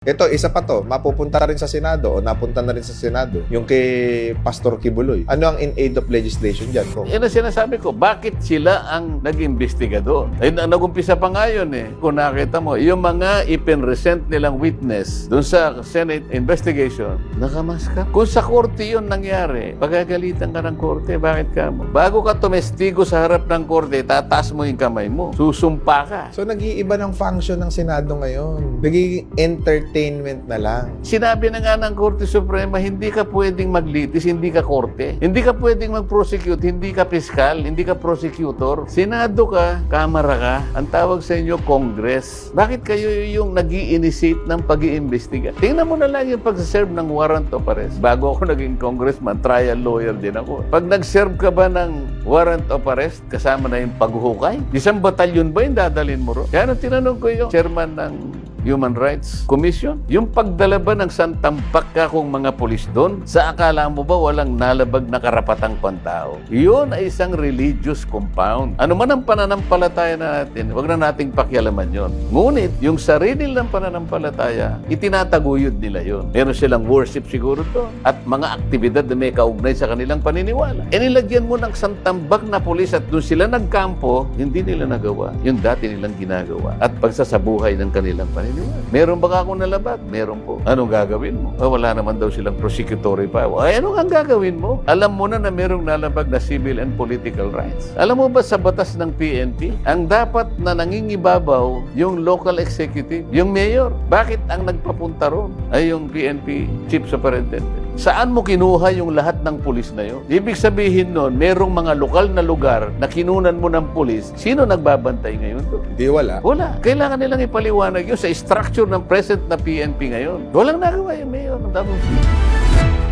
Ito, isa pa to, mapupunta rin sa Senado o napunta na rin sa Senado, yung kay Pastor Kibuloy. Ano ang in aid of legislation dyan? Kung Yan ang sinasabi ko, bakit sila ang nag-imbestiga doon? Ay, na- nag-umpisa pa nga yun eh. Kung nakita mo, yung mga ipinresent nilang witness doon sa Senate investigation, nakamaska. Kung sa korte yun nangyari, pagagalitan ka ng korte, bakit ka mo? Bago ka tumestigo sa harap ng korte, tataas mo yung kamay mo. Susumpa ka. So, nag-iiba ng function ng Senado ngayon. Nagiging entertainment na lang. Sinabi na nga ng Korte Suprema, hindi ka pwedeng maglitis, hindi ka korte. Hindi ka pwedeng mag-prosecute, hindi ka piskal, hindi ka prosecutor. Senado ka, kamara ka, ang tawag sa inyo, Congress. Bakit kayo yung nag initiate ng pag iimbestiga Tingnan mo na lang yung pag-serve ng warrant of arrest. Bago ako naging congressman, trial lawyer din ako. Pag nag-serve ka ba ng warrant of arrest, kasama na yung paghuhukay? Isang batalyon ba yung dadalhin mo ro? Kaya nung tinanong ko yung chairman ng Human Rights Commission. Yung pagdala ba ng santambak ka kung mga pulis doon, sa akala mo ba walang nalabag na karapatang pantao? Yun ay isang religious compound. Ano man ang pananampalataya na natin, wag na nating pakialaman yon. Ngunit, yung sarili ng pananampalataya, itinataguyod nila yon. Meron silang worship siguro doon at mga aktibidad na may kaugnay sa kanilang paniniwala. E nilagyan mo ng santambak na pulis at doon sila nagkampo, hindi nila nagawa yung dati nilang ginagawa at pagsasabuhay ng kanilang paniniwala. Meron ba akong nalabag? Meron po. Anong gagawin mo? Ah, wala naman daw silang prosecutory power. Ay, ano ang gagawin mo? Alam mo na na merong nalabag na civil and political rights. Alam mo ba sa batas ng PNP, ang dapat na nangingibabaw yung local executive, yung mayor. Bakit ang nagpapunta ron ay yung PNP chief superintendent? Saan mo kinuha yung lahat ng pulis na yun? Ibig sabihin nun, merong mga lokal na lugar na kinunan mo ng pulis. Sino nagbabantay ngayon? Hindi wala. Wala. Kailangan nilang ipaliwanag yun sa structure ng present na PNP ngayon. Walang nagawa yung mayor ng Davao City.